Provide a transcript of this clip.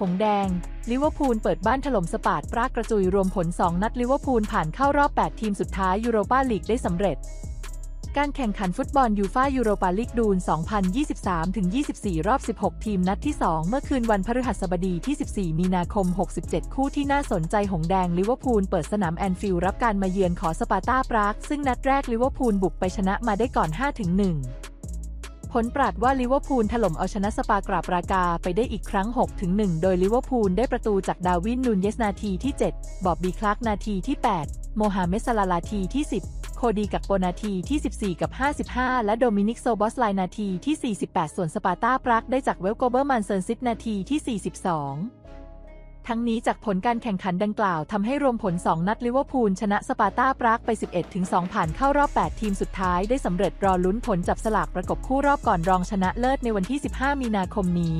หงแดง ลิเวอร์พูลเปิดบ้านถล่มสปาร์ตปรากกระจุยรวมผล 2 นัดลิเวอร์พูลผ่านเข้ารอบ 8 ทีมสุดท้ายยูโรปาลีกได้สำเร็จ การแข่งขันฟุตบอลยูฟ่ายูโรปาลีกดูน 2023-24 รอบ 16 ทีมนัดที่ 2 เมื่อคืนวันพฤหัสบดีที่ 14 มีนาคม 67 คู่ที่น่าสนใจหงแดงลิเวอร์พูลเปิดสนามแอนฟิลด์รับการมาเยือนขอสปาร์ตาปรากซึ่งนัดแรกลิเวอร์พูลบุกไปชนะมาได้ก่อน 5-1 ผลปราดว่าลิเวอร์พูลถล่มเอาชนะสปากราปรากาไปได้อีกครั้ง 6-1 โดยลิเวอร์พูลได้ประตูจากดาวินนูนเยสนาทีที่ 7 บอบบี้คลักนาทีที่ 8 โมฮาเมดซาลานาทีที่ 10 โคดีกับโปนาทีที่ 14 กับ 55 และโดมินิกโซบอสไลนาทีที่ 48 ส่วนสปาร์ตาปรากได้จากเวลโกเบอร์มันเซนซิตนาทีที่ 42 ทั้งนี้จากผลการแข่งขันดังกล่าวทำให้รวมผล 2 นัดลิเวอร์พูลชนะสปาร์ตาปรากไป 11-2 ผ่านเข้ารอบ 8 ทีมสุดท้ายได้สำเร็จรอลุ้นผลจับสลากประกบคู่รอบก่อนรองชนะเลิศในวันที่ 15 มีนาคมนี้